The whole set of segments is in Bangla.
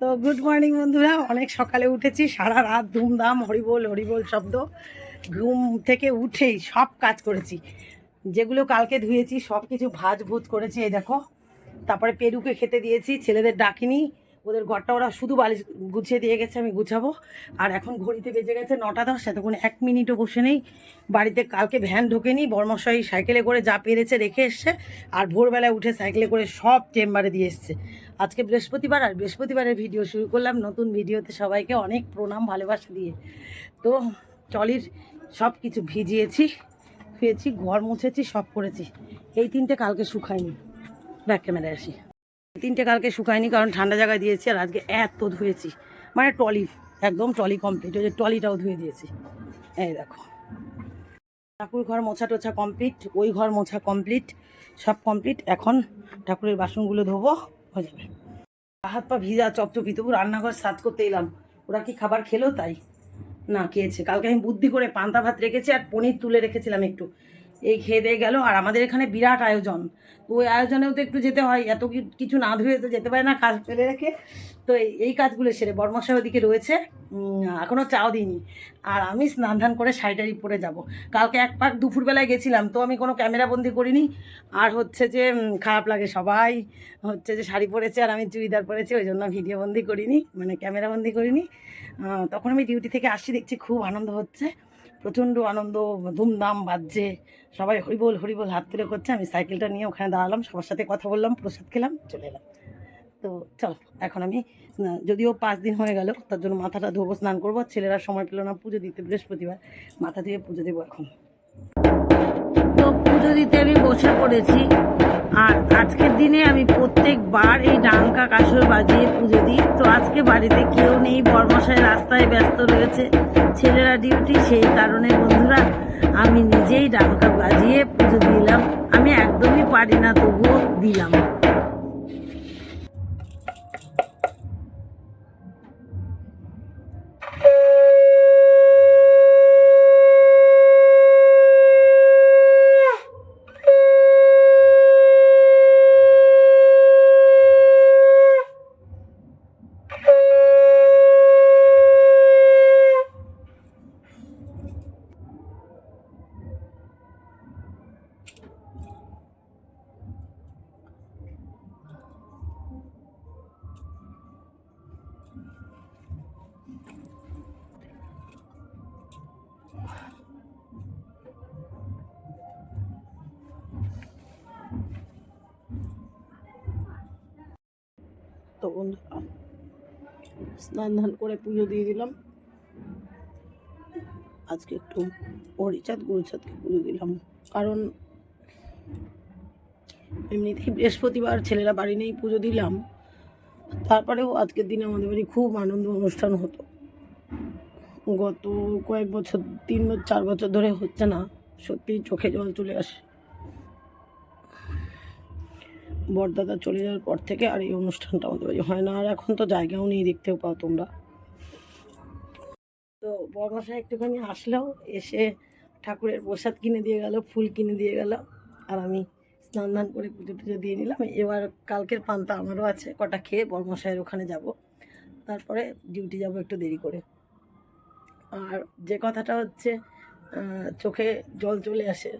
তো গুড মর্নিং বন্ধুরা, অনেক সকালে উঠেছি, সারা রাত ধুমধাম, হরিবোল হরিবোল শব্দ, ঘুম থেকে উঠেই সব কাজ করেছি। যেগুলো কালকে ধুয়েছি সব কিছু ভাজ ভুত করেছি, এই দেখো। তারপরে পেরুকে খেতে দিয়েছি, ছেলেদের ডাকিনি ওদের ঘরটা ওরা শুধু বালিশ গুছিয়ে দিয়ে গেছে, আমি গুছাবো। আর এখন ঘড়িতে বেজে গেছে নটা দশ, এতক্ষণ এক মিনিটও বসে নেই। বাড়িতে কালকে ভ্যান ঢোকেনি বর্মশাই সাইকেলে করে যা পেরেছে রেখে এসছে। আর ভোরবেলায় উঠে সাইকেলে করে সব চেম্বারে দিয়ে এসছে। আজকে বৃহস্পতিবার, আর বৃহস্পতিবারের ভিডিও শুরু করলাম নতুন ভিডিওতে সবাইকে অনেক প্রণাম, ভালোবাসা দিয়ে। তো টলির সব কিছু ভিজিয়েছি ধুয়েছি ঘর মুছেছি, সব করেছি। এই তিনটে কালকে শুকায়নি। ব্যাক ক্যামেরায় আসি। তিনটে কালকে শুকায়নি, কারণ ঠান্ডা জায়গায় দিয়েছি আর আজকে এত ধুয়েছি। মানে টলি একদম টলি কমপ্লিট ওই যে টলিটাও ধুয়ে দিয়েছি। এই দেখো। ঠাকুর ঘর মোছা টোছা কমপ্লিট ওই ঘর মোছা কমপ্লিট সব কমপ্লিট এখন ঠাকুরের বাসনগুলো ধোবো, হয়ে যাবে। হাত পা ভিজা চপচপি তবু রান্নাঘর সাজ করতে এলাম। ওরা কি খাবার খেলো তাই? না, খেয়েছে। কালকে আমি বুদ্ধি করে পান্তা ভাত রেখেছি আর পনির তুলে রেখেছিলাম একটু। এই খেয়ে দিয়ে গেল। আর আমাদের এখানে বিরাট আয়োজন। তো ওই আয়োজনেও তো একটু যেতে হয়। এত কিছু না ধুয়ে তো যেতে পারে না, কাজ ফেলে রেখে। তো এই- কাজগুলো সেরে বর্মশাই ওদিকে রয়েছে। এখনও চাও দিইনি। আর আমি স্নান ধান করে শাড়িটারি পরে যাব। কালকে এক পাক দুপুরবেলায় গেছিলাম, তো আমি কোনো ক্যামেরা বন্দি করিনি। আর হচ্ছে যে খারাপ লাগে সবাই। হচ্ছে যে শাড়ি পরেছে আর আমি চুড়িদার পরেছি, ওই জন্য ভিডিও বন্দি করিনি মানে ক্যামেরা বন্দি করিনি। তখন আমি ডিউটি থেকে আসছি, দেখছি খুব আনন্দ হচ্ছে। প্রচণ্ড আনন্দ, ধুমধাম বাজছে। সবাই হরিবোল হরিবোল হাত তুলে করছে। আমি সাইকেলটা নিয়ে ওখানে দাঁড়ালাম, সবার সাথে কথা বললাম, প্রসাদ খেলাম, চলে এলাম। তো চলো, এখন আমি যদিও পাঁচ দিন হয়ে গেল, তার জন্য মাথাটা ধোবো, স্নান করব ছেলেরা সময় পেল না পুজো দিতে, বৃহস্পতিবার। মাথা দিয়ে পুজো দেবো এখন। পুজো দিতে আমি বসে পড়েছি। আর আজকের দিনে আমি প্রত্যেকবার এই ডাঙ্কা কাসর বাজিয়ে পুজো দিই। তো আজকে বাড়িতে কেউ নেই, বরমশাই রাস্তায় ব্যস্ত রয়েছে, ছেলেরা ডিউটি, সেই কারণে বন্ধুরা, আমি নিজেই ডাঙ্কা বাজিয়ে পুজো দিলাম। আমি একদমই পারি না, তবুও দিলাম। বন্ধুরা স্নান ধান করে পুজো দিয়ে দিলাম। আজকে একটু হরিচাঁদ গুরুচাঁদকে পুজো দিলাম। কারণ এমনিতেই বৃহস্পতিবার ছেলেরা বাড়ি নেই পুজো দিলাম। তারপরেও আজকের দিনে আমাদের বাড়ি খুব আনন্দ অনুষ্ঠান হতো। গত কয়েক বছর, তিন চার বছর ধরে হচ্ছে না। সত্যি চোখে জল চলে আসে। বরদাদা চলে যাওয়ার পর থেকে আর এই অনুষ্ঠানটা আমাদের বাড়ি হয় না। আর এখন তো জায়গাও নেই, দেখতেও পাও তোমরা। তো বর্মশাই একটুখানি আসলেও এসে ঠাকুরের প্রসাদ কিনে দিয়ে গেল, ফুল কিনে দিয়ে গেল। আর আমি স্নান ধান করে পুজো টুজো দিয়ে নিলাম। এবার কালকের পান্তা আমারও আছে, কটা খেয়ে বর্মশাইয়ের ওখানে যাব। তারপরে ডিউটি যাব একটু দেরি করে। আর যে কথাটা হচ্ছে চোখে জল চলে আসে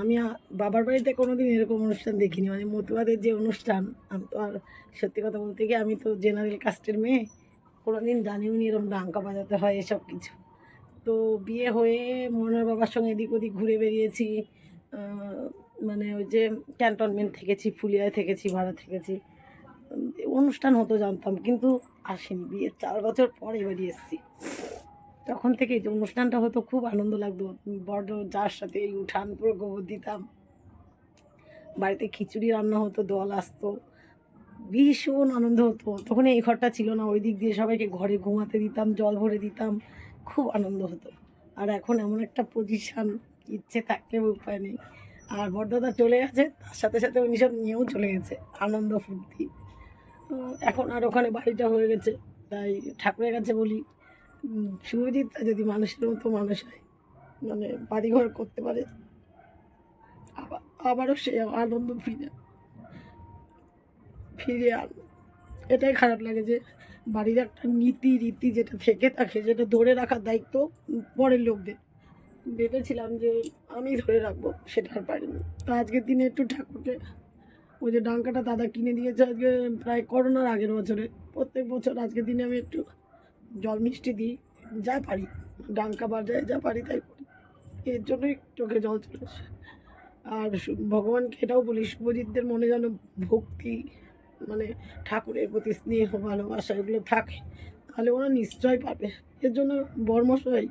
আমি বাবার বাড়িতে কোনোদিন এরকম অনুষ্ঠান দেখিনি। মানে মতুয়াদের যে অনুষ্ঠান, আমি তো আর সত্যি কথা বলতে গিয়ে আমি তো জেনারেল কাস্টের মেয়ে, কোনোদিন জানিও নি এরকম ডাঙ্কা বাজাতে হয় এসব কিছু। তো বিয়ে হয়ে মনের বাবার সঙ্গে এদিক ওদিক ঘুরে বেরিয়েছি মানে ওই যে ক্যান্টনমেন্ট থেকেছি, ফুলিয়ায় থেকেছি ভাড়া থেকেছি। অনুষ্ঠান হতো জানতাম, কিন্তু আসিনি। বিয়ের চার বছর পর এবারই এসেছি। তখন থেকে যে অনুষ্ঠানটা হতো, খুব আনন্দ লাগতো। বড় যার সাথে এই উঠান পুরো গোবর দিতাম। বাড়িতে খিচুড়ি রান্না হতো, দল আসতো। ভীষণ আনন্দ হতো। তখন এই ঘরটা ছিল না, ওই দিক দিয়ে সবাইকে ঘরে ঘুমাতে দিতাম, জল ভরে দিতাম। খুব আনন্দ হতো। আর এখন এমন একটা পজিশান ইচ্ছে থাকলে উপায় নেই। আর বড়দাদা চলে গেছে, তার সাথে সাথে উনি সব নিয়েও চলে গেছে, আনন্দ ফুর্তি। এখন আর ওখানে বাড়িটা হয়ে গেছে, তাই ঠাকুরের কাছে বলি উম, শুভজিৎটা যদি মানুষের মতো মানুষ হয় মানে বাড়িঘর করতে পারে আবার আবারও সে আনন্দ ফিরে ফিরে আন। এটাই খারাপ লাগে যে বাড়ির একটা নীতি রীতি যেটা থেকে থাকে যেটা ধরে রাখার দায়িত্ব পরের লোকদের। ভেবেছিলাম যে আমি ধরে রাখব সেটা আর পারিনি। তো আজকের দিনে একটু ঠাকুরকে ওই যে ডাঙ্কাটা দাদা কিনে দিয়েছে আজকে প্রায় করোনার আগের বছরে। প্রত্যেক বছর আজকের দিনে আমি একটু জল মিষ্টি দিই, যা পারি। ডাঙ্কা বাজায় যা পারি তাই করি। এর জন্যই চোখে জল চলে আসে। আর ভগবানকে এটাও বলি শুভজিৎদের মনে যেন ভক্তি মানে ঠাকুরের প্রতি স্নেহ, ভালোবাসা এগুলো থাকে, তাহলে ওরা নিশ্চয় পাবে। এর জন্য বর্মশাই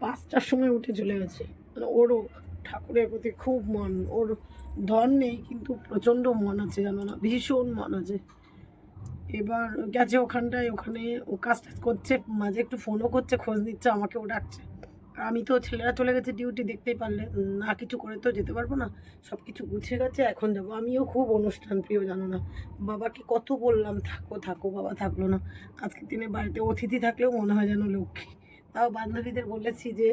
পাঁচটার সময় উঠে চলে গেছে। মানে ওরও ঠাকুরের প্রতি খুব মন, ওর ধন নেই, কিন্তু প্রচণ্ড মন আছে জানো না? ভীষণ মন আছে। এবার গেছে ওখানটায়, ওখানে ও কাজ টাজ করছে, মাঝে একটু ফোনও করছে, খোঁজ নিচ্ছে আমাকেও ডাকছে। আর আমি তো ছেলেরা চলে গেছে ডিউটি দেখতেই পারলে, না কিছু করে তো যেতে পারব না সব কিছু গুছিয়ে গেছে, এখন যাব। আমিও খুব অনুষ্ঠান প্রিয়, জানো না। বাবাকে কত বললাম, থাকো থাকো, বাবা থাকল না। আজকের দিনে বাড়িতে অতিথি থাকলেও মনে হয় যেন লক্ষ্মী। তাও বান্ধবীদের বলেছি যে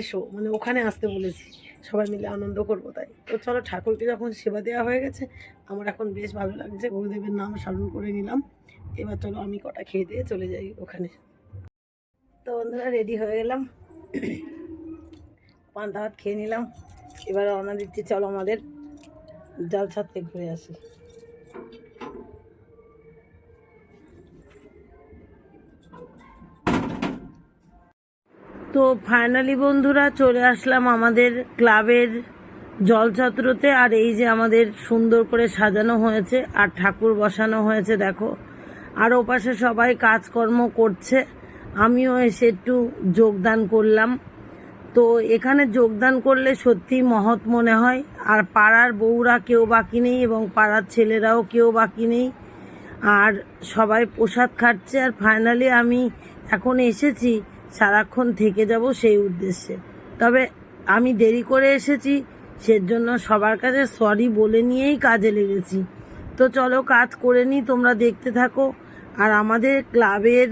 এসো। মানে ওখানে আসতে বলেছি। সবাই মিলে আনন্দ করব তাই। তো চলো ঠাকুরকে যখন সেবা দেওয়া হয়ে গেছে, আমার এখন বেশ ভালো লাগছে। গুরুদেবের নাম স্মরণ করে নিলাম। এবার চলো আমি কটা খেয়ে দিয়ে চলে যাই ওখানে। তো বন্ধুরা রেডি হয়ে গেলাম। পান্তা ভাত খেয়ে নিলাম। এবার রওনা দিচ্ছি, চলো আমাদের জল ছাদতে ঘুরে আসি। তো ফাইনালি বন্ধুরা চলে আসলাম আমাদের ক্লাবের জলছত্রতে, আর এই যে আমাদের সুন্দর করে সাজানো হয়েছে, আর ঠাকুর বসানো হয়েছে, দেখো। আর ওপাশে সবাই কাজকর্ম করছে। আমিও এসে একটু যোগদান করলাম। তো এখানে যোগদান করলে সত্যি মহৎ মনে হয়। আর পাড়ার বউরা কেউ বাকি নেই এবং পাড়ার ছেলেরাও কেউ বাকি নেই। আর সবাই প্রসাদ খাচ্ছে। আর ফাইনালি আমি এখন এসেছি সারাক্ষণ থেকে যাব সেই উদ্দেশ্যে। তবে আমি দেরি করে এসেছি, সেজন্য সবার কাছে সরি বলে নিয়েই কাজে লেগেছি। তো চলো কাজ করে নিই, তোমরা দেখতে থাকো। আর আমাদের ক্লাবের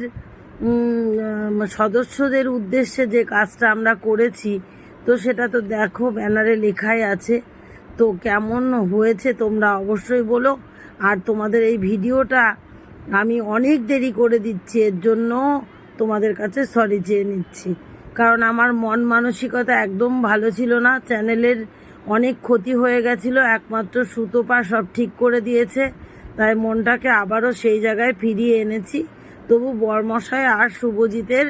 সদস্যদের উদ্দেশ্যে যে কাজটা আমরা করেছি, তো সেটা তো দেখো, ব্যানারে লেখাই আছে। তো কেমন হয়েছে তোমরা অবশ্যই বলো। আর তোমাদের এই ভিডিওটা আমি অনেক দেরি করে দিচ্ছি, এর জন্য তোমাদের কাছে সরি চেয়ে নিচ্ছি। কারণ আমার মন মানসিকতা একদম ভালো ছিল না। চ্যানেলের অনেক ক্ষতি হয়ে গেছিল, একমাত্র সুতোপা সব ঠিক করে দিয়েছে। তাই মনটাকে আবারও সেই জায়গায় ফিরিয়ে এনেছি। তবু বরমশাই আর শুভজিতের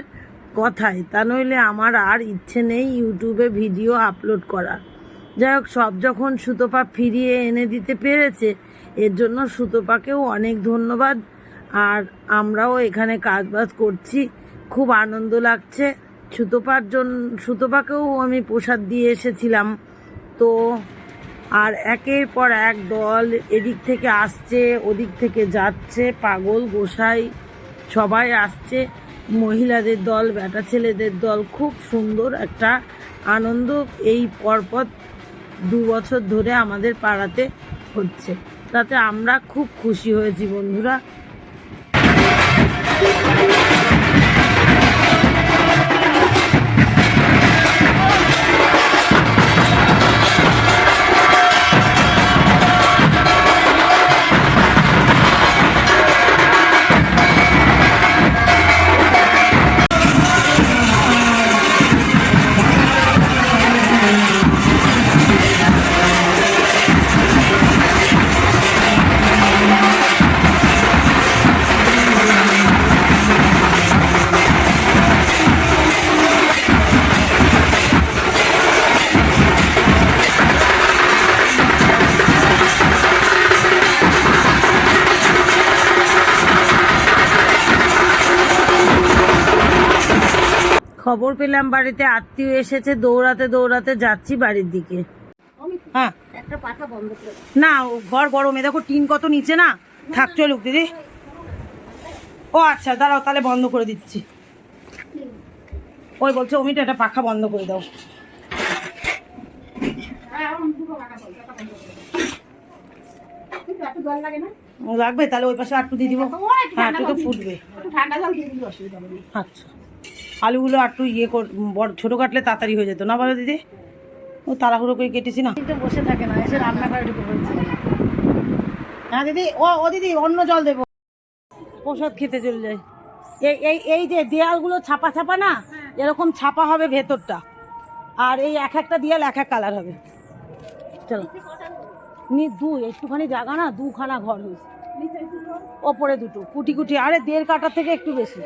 কথায়, তা নইলে আমার আর ইচ্ছে নেই ইউটিউবে ভিডিও আপলোড করার। যাই হোক, সব যখন সুতোপা ফিরিয়ে এনে দিতে পেরেছে, এর জন্য সুতোপাকেও অনেক ধন্যবাদ। আর আমরাও এখানে কাজবাজ করছি। খুব আনন্দ লাগছে। সুতোপার জন্য সুতোপাকেও আমি প্রসাদ দিয়ে এসেছিলাম। তো আর একের পর এক দল এদিক থেকে আসছে, ওদিক থেকে যাচ্ছে। পাগল, গোসাই সবাই আসছে। মহিলাদের দল, বেটা ছেলেদের দল, খুব সুন্দর একটা আনন্দ এই পরপর দু বছর ধরে আমাদের পাড়াতে হচ্ছে। তাতে আমরা খুব খুশি হয়েছি বন্ধুরা। খবর পেলাম বাড়িতে আত্মীয় এসেছে দৌড়াতে দৌড়াতে যাচ্ছি বাড়ির দিকে। হ্যাঁ। না ঘর গরম দেখো টিন কত নিচে না? থাক চলুক দিদি। ও আচ্ছা দাঁড়াও তাহলে বন্ধ করে দিচ্ছি। ওই বলছে অমিটা একটা পাখা বন্ধ করে দাও। লাগবে তাহলে ওই পাশে আটটু দিয়ে দিব। হ্যাঁ একটু তো ফুটবে। ঠান্ডা জল দিয়ে দিলে অসুবিধা আচ্ছা। আলুগুলো একটু ইয়ে কর বড় ছোটো কাটলে তাড়াতাড়ি হয়ে যেত। না বলো দিদি? ও তাড়াহুড়ো করে কেটেছি না? কিন্তু বসে থাকে না এসে রান্নাঘরে ঢুকে পড়েছে। হ্যাঁ দিদি ও ও দিদি অন্য জল দেবো। প্রসাদ খেতে চলে যাই এই এই এই যে দেয়ালগুলো ছাপা ছাপা না এরকম ছাপা হবে ভেতরটা। আর এই এক একটা দেয়াল এক এক কালার হবে। চলো। নি দু একটুখানি জায়গা না দুখানা ঘর হয়েছে। ওপরে দুটো কুটি কুটি আরে দেড় কাটার থেকে একটু বেশি।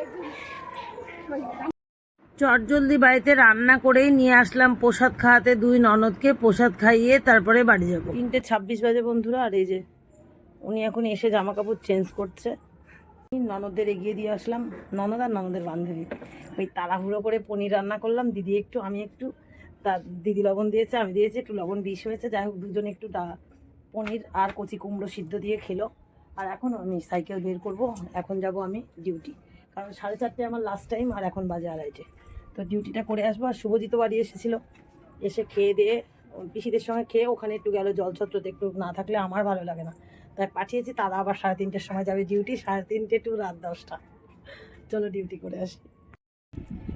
চটজলদি বাড়িতে রান্না করেই নিয়ে আসলাম প্রসাদ খাওয়াতে দুই ননদকে, প্রসাদ খাইয়ে তারপরে বাড়ি যাব। তিনটে ছাব্বিশ বাজে বন্ধুরা, আর এই যে উনি এখন এসে জামা কাপড় চেঞ্জ করছে ননদদের এগিয়ে দিয়ে আসলাম, ননদ আর ননদের বান্ধবী। ওই তাড়াহুড়ো করে পনির রান্না করলাম, দিদি একটু, আমি একটু, তা দিদি লবণ দিয়েছে, আমি দিয়েছি, একটু লবণ বিষ হয়েছে, যাই হোক, দুজনে একটু ডা- পনির আর কচি কুমড়ো সিদ্ধ দিয়ে খেলো। আর এখন আমি সাইকেল বের করব, এখন যাব আমি ডিউটি কারণ সাড়ে চারটে আমার লাস্ট টাইম আর এখন বাজে আড়াইটে। তো ডিউটিটা করে আসব আর শুভজিৎ বাড়ি এসেছিল। এসে খেয়ে দিয়ে পিসিদের সঙ্গে খেয়ে ওখানে একটু গেল জলছত্রতে একটু না থাকলে আমার ভালো লাগে না। তাই পাঠিয়েছি তারা আবার সাড়ে তিনটের সময় যাবে ডিউটি সাড়ে তিনটে টু রাত দশটা। চলো ডিউটি করে আসি।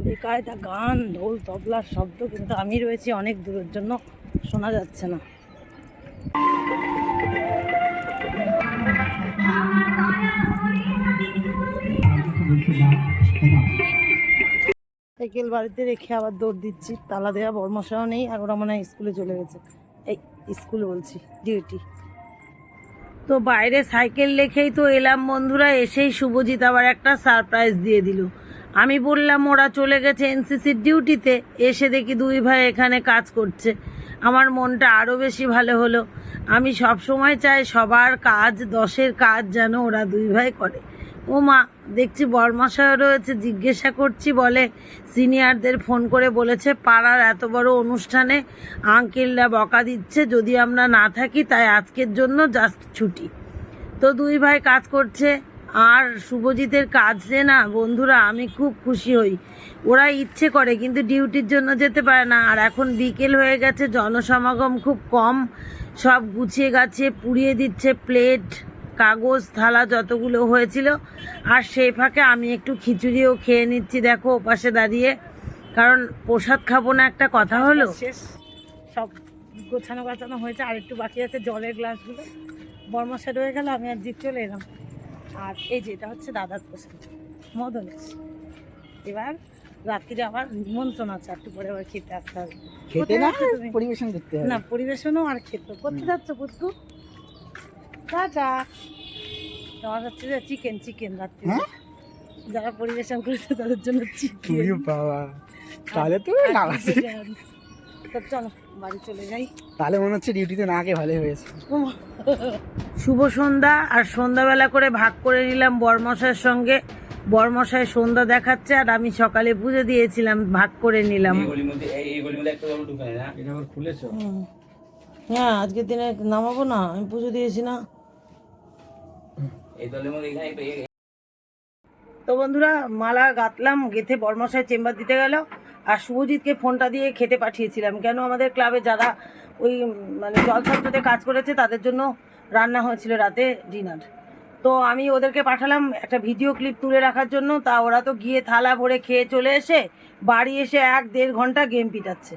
বেকায়দা গান, ঢোল তবলার শব্দ, কিন্তু আমি রয়েছি অনেক দূরের জন্য, শোনা যাচ্ছে না। সাইকেল বাড়িতে রেখে আবার দৌড় দিচ্ছি। তালা দেওয়া বর্মশাও নেই আর ওরা মনে হয় স্কুলে চলে গেছে। এই স্কুল বলছি, ডিউটি। তো বাইরে সাইকেল রেখেই তো এলাম বন্ধুরা, এসেই শুভজিৎ আবার একটা সারপ্রাইজ দিয়ে দিল। আমি বললাম, ওরা চলে গেছে এনসিসির ডিউটিতে, এসে দেখি দুই ভাই এখানে কাজ করছে। আমার মনটা আরও বেশি ভালো হলো। আমি সব সময় চাই সবার কাজ, দশের কাজ যেন ওরা দুই ভাই করে। ও মা, দেখছি বর্মাশয় রয়েছে, জিজ্ঞাসা করছি, বলে, সিনিয়রদের ফোন করে বলেছে, পাড়ার এত বড় অনুষ্ঠানে আঙ্কেলরা বকা দিচ্ছে, যদি আমরা না থাকি, তাই আজকের জন্য জাস্ট ছুটি। তো দুই ভাই কাজ করছে, আর শুভজিতের কাজ যে না, বন্ধুরা, আমি খুব খুশি হই। ওরা ইচ্ছে করে, কিন্তু ডিউটির জন্য যেতে পারে না। আর এখন বিকেল হয়ে গেছে, জনসমাগম খুব কম, সব গুছিয়ে গাছিয়ে পুড়িয়ে দিচ্ছে, প্লেট কাগজ থালা যতগুলো হয়েছিল। আর সেই ফাঁকে আমি একটু খিচুড়িও খেয়ে নিচ্ছি দেখো ওপাশে দাঁড়িয়ে। কারণ প্রসাদ খাব না একটা কথা হলো? শেষ। সব গোছানো গাছানো হয়েছে আর একটু বাকি আছে জলের গ্লাসগুলো। বর্মশা রয়ে গেল আমি আর জিত চলে এলাম। আর এই যে এটা হচ্ছে দাদার প্রসাদ মদনের এবার রাত্রিরে আবার নিমন্ত্রণ আছে একটু পরে আবার খেতে আসতে হবে। খেতে না পরিবেশন করতে না পরিবেশনও আর খেতে করতে যাচ্ছ পুচকু? টাটা তোমার হচ্ছে যে চিকেন চিকেন রাত্রি। হ্যাঁ? যারা পরিবেশন করেছে তাদের জন্য চিকেন বাবা তাহলে তো তো চলো বাড়ি চলে যাই। তাহলে মনে হচ্ছে ডিউটিতে না আগে ভালো হয়েছে। শুভ সন্ধ্যা আর সন্ধ্যাবেলা করে ভাগ করে নিলাম বরমশাইয়ের সঙ্গে। বরমশাই সন্ধ্যা দেখাচ্ছে আর আমি সকালে পুজো দিয়েছিলাম ভাগ করে নিলাম। হ্যাঁ আজকের দিনে নামাবো না আমি পুজো দিয়েছি না। তো বন্ধুরা, মালা গাঁথলাম গেথে বর্মশাই চেম্বার দিতে গেল, আর শুভজিৎকে ফোনটা দিয়ে খেতে পাঠিয়েছিলাম। কেন আমাদের ক্লাবে যারা ওই মানে জলছত্রতে কাজ করেছে, তাদের জন্য রান্না হয়েছিল রাতে ডিনার। তো আমি ওদেরকে পাঠালাম একটা ভিডিও ক্লিপ তুলে রাখার জন্য। তা ওরা তো গিয়ে থালা ভরে খেয়ে চলে এসে বাড়ি এসে এক দেড় ঘণ্টা গেম পিটাচ্ছে।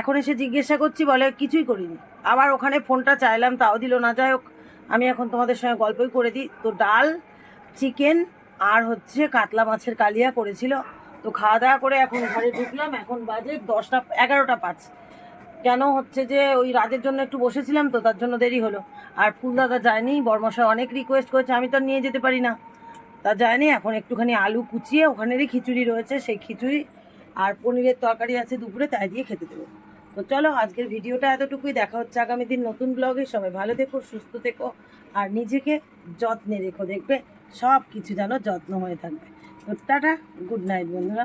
এখন এসে জিজ্ঞাসা করছি, বলে কিছুই করিনি। আবার ওখানে ফোনটা চাইলাম, তাও দিল না। যাই হোক আমি এখন তোমাদের সঙ্গে গল্পই করে দিই। তো ডাল, চিকেন আর হচ্ছে কাতলা মাছের কালিয়া করেছিল। তো খাওয়া দাওয়া করে এখন ঘরে ঢুকলাম। এখন বাজে দশটা, এগারোটা পাঁচ। কেন হচ্ছে যে ওই রাতের জন্য একটু বসেছিলাম তো তার জন্য দেরি হলো। আর ফুলদাদা যায়নি, বর্মশা অনেক রিকোয়েস্ট করেছে, আমি তো নিয়ে যেতে পারি না। তা যায়নি, এখন একটুখানি আলু কুচিয়ে ওখানেরই খিচুড়ি রয়েছে, সেই খিচুড়ি আর পনিরের তরকারি আছে দুপুরে, তাই দিয়ে খেতে দেবো। তো চলো, আজকের ভিডিওটা এতটুকুই। দেখা হচ্ছে আগামী দিন নতুন ব্লগের সময় ভালো দেখো সুস্থ থেকো, আর নিজেকে যত্নে রেখো, দেখবে সব কিছু যেন যত্ন হয়ে থাকবে। তো টাটা গুড নাইট বন্ধুরা।